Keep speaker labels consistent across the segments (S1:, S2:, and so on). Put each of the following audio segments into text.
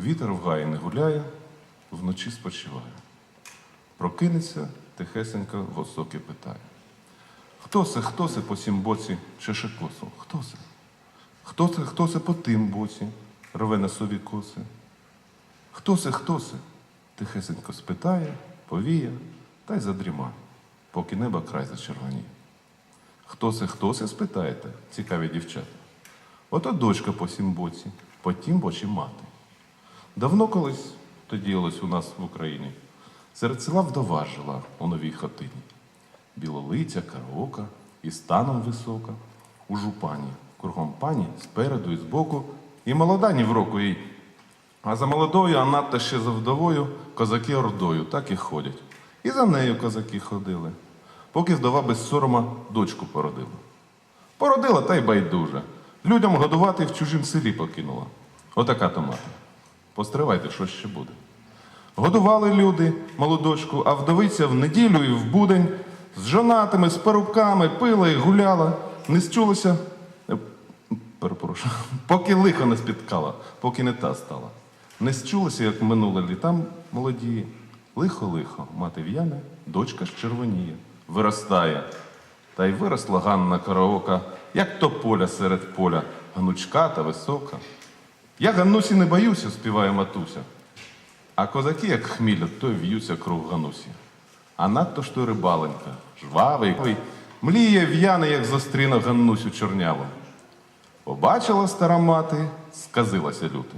S1: Вітер в гаї не гуляє, вночі спочиває. Прокинеться, тихесенько високе питає. Хто се, хто се по сім боці чеше косу? Хто се? Хто се, хто се по тим боці рве на собі коси? Хто се, хто се? Тихесенько спитає, повіє та й задрімає, поки неба край зачервоніє. Хто се, хто се, спитаєте, цікаві дівчата. Ото дочка по сім боці, по тім бочі мати. Давно колись то діялось у нас в Україні. Серед села вдова жила у новій хатині. Білолиця, караока і станом висока. У жупані, кругом пані, спереду і збоку, і молода ні в року їй. А за молодою, а надто ще за вдовою, козаки ордою, так і ходять. І за нею козаки ходили, поки вдова без сорома дочку породила. Породила та й байдуже. Людям годувати в чужім селі покинула. Отака то мати. Постривайте, що ще буде. Годували люди молодочку, а вдовиця в неділю і в будень з жонатими, з парубками пила і гуляла, не счулася, е, перепрошую, поки лихо не спіткала, поки не та стала. Не счулася, як минуле літам молодіє. Лихо-лихо, мати в'яне, дочка ж червоніє, виростає. Та й виросла Ганна караока, як то поля серед поля, гнучка та висока. Я Ганнусі не боюся, співає матуся. А козаки, як хміль, то в'ються круг Ганусі. А надто ж то рибаленька, жвавий, мліє в'яне, як зустріне Ганнусю чорняву. Побачила стара мати, сказилася люти.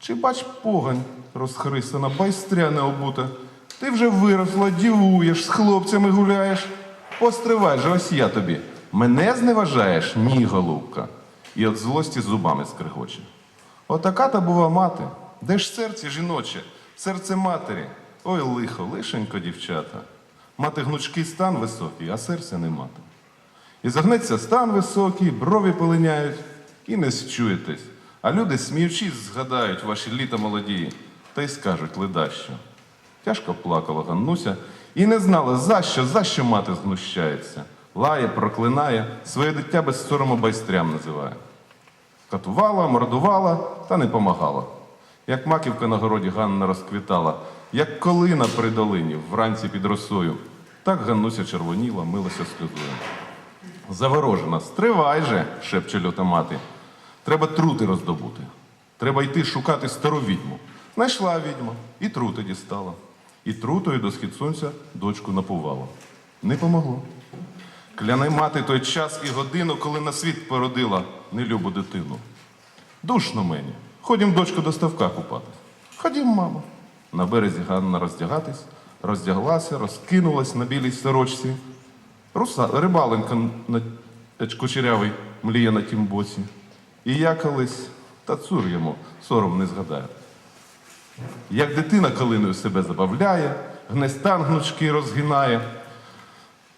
S1: Чи бач погань розхрисана, байстря обута. Ти вже виросла, дівуєш, з хлопцями гуляєш. Постривай же, ось я тобі. Мене зневажаєш? Ні, голубка. І от злості зубами скригоче. Отака та бува мати. Де ж серце жіноче, серце матері. Ой, лихо, лишенько, дівчата. Мати гнучкий стан високий, а серця не мати. І загнеться стан високий, брові полиняють, і не счуєтесь. А люди, сміючись, згадають ваші літа молоді, та й скажуть ледащо. Тяжко плакала Ганнуся і не знала, за що, за що мати знущається. Лає, проклинає, своє дитя без сорому байстрям називає. Катувала, мордувала та не помагала. Як маківка на городі Ганна розквітала, як колина при долині вранці під росою, так Ганнуся червоніла, милася сльозою. Заворожена, стривай же, шепче люта мати. Треба трути роздобути. Треба йти шукати стару відьму. Знайшла відьма, і трути дістала. І трутою до схід сонця дочку напувала. Не помогло. Кляне мати той час і годину, коли на світ породила нелюбу дитину. Душно мені. Ходім, дочко, до ставка купатись. Ходім, мамо. На березі Ганна роздягатись, роздяглася, розкинулась на білій сорочці. Руса, рибаленька на кучерявий мліє на тім боці. І я колись, та цур йому, сором не згадаю. Як дитина калиною себе забавляє, гнестан гнучки розгинає,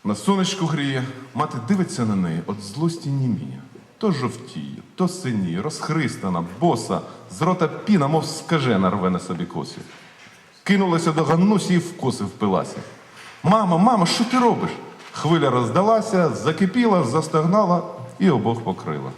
S1: на сонечку гріє, мати дивиться на неї, от злості німіє. То жовтіє, то синіє, розхристана, боса, з рота піна, мов скажена, рве на собі косі. Кинулася до Ганнусі і в коси впилася. Мамо, мамо, що ти робиш? Хвиля роздалася, закипіла, застогнала і обох покрила.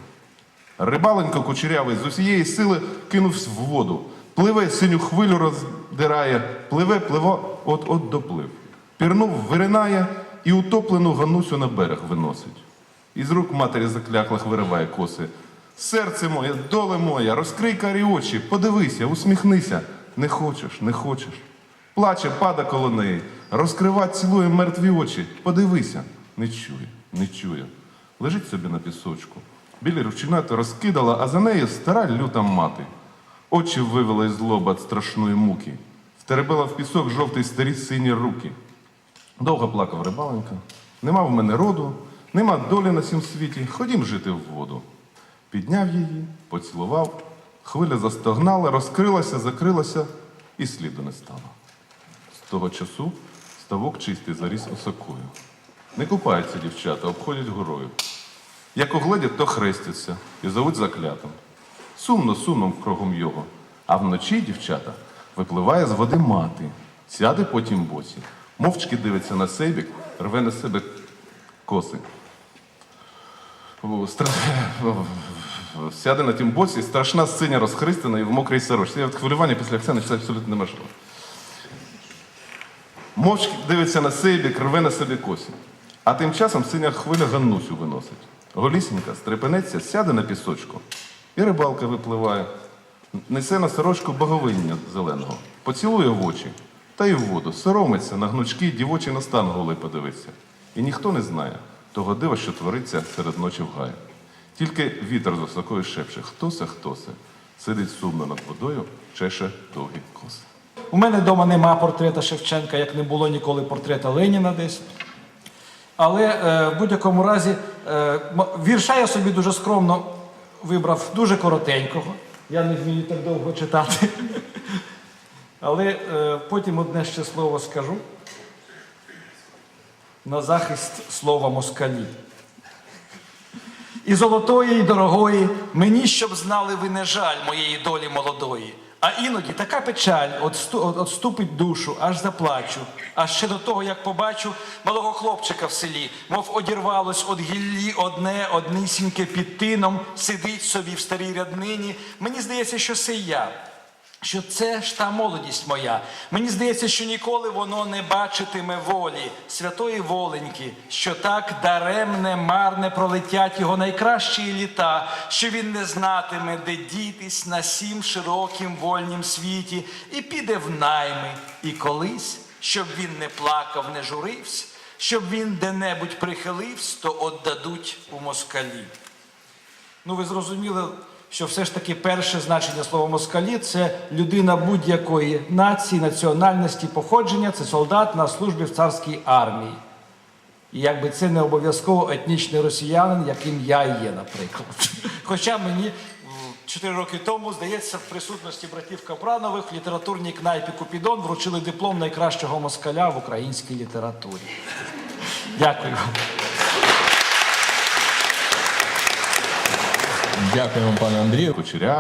S1: Рибаленько кучерявий з усієї сили кинувся в воду. Пливе, синю хвилю роздирає, пливе, пливе, от-от доплив. Пірнув, виринає і утоплену Ганусю на берег виносить. Із рук матері закляклих вириває коси. Серце моє, доле моя, розкрий карі очі, подивися, усміхнися. Не хочеш, не хочеш. Плаче, пада коло неї, розкрива, цілує мертві очі. Подивися, не чує, не чує. Лежить собі на пісочку. Білі рученята розкидала, а за нею стара люта мати. Очі вивела із злоба від страшної муки. Втеребила в пісок жовтий старі сині руки. Довго плакав рибаленька. Нема в мене роду, нема долі на сім світі. Ходім жити в воду. Підняв її, поцілував, хвиля застогнала, розкрилася, закрилася і сліду не стало. З того часу ставок чистий заріс осокою. Не купаються дівчата, обходять горою. Як угледять, то хрестяться і зовуть заклятим. Сумно, сумно кругом його. А вночі дівчата випливає з води мати, сяде потім боці, мовчки дивиться на сейбік, рве на себе коси. Сяде на тім боці, страшна синя розхристана і в мокрій сорочці. Я от хвилювання після Оксани, це абсолютно неможливо. Мовчки дивиться на сейбік, рве на собі косі. А тим часом синя хвиля Ганнусю виносить. Голісінька стрепенеться, сяде на пісочку, і рибалка випливає. Несе на сорочку боговиння зеленого, поцілує в очі та й в воду, соромиться на гнучки дівочий на стан голий подивиться. І ніхто не знає того дива, що твориться серед ночі в гаї. Тільки вітер з високої шепче, хто се, хто се, сидить сумно над водою, чеше довгі коси.
S2: У мене вдома нема портрета Шевченка, як не було ніколи портрета Леніна десь. Але е, в будь-якому разі е, вірша я собі дуже скромно вибрав дуже коротенького. Я не вмію так довго читати. Але е, потім одне ще слово скажу на захист слова москалі. І золотої, і дорогої, мені щоб знали ви не жаль моєї долі молодої. А іноді така печаль отсту- отступить душу, аж заплачу. А ще до того, як побачу малого хлопчика в селі, мов одірвалось од гіллі одне, однісіньке під тином, сидить собі в старій ряднині. Мені здається, що це я що це ж та молодість моя. Мені здається, що ніколи воно не бачитиме волі, святої воленьки, що так даремне, марне пролетять його найкращі літа, що він не знатиме, де дітись на сім широкім вольнім світі, і піде в найми, і колись, щоб він не плакав, не журився, щоб він де-небудь прихилився, то отдадуть у москалі. Ну, ви зрозуміли, що все ж таки перше значення слова москалі це людина будь-якої нації, національності, походження, це солдат на службі в царській армії. І якби це не обов'язково етнічний росіянин, яким я є, наприклад. Хоча мені чотири роки тому, здається, в присутності братів Капранових в літературній кнайпі Купідон вручили диплом найкращого москаля в українській літературі. Дякую
S3: Дякуємо, пане Андрію.
S1: Кучеря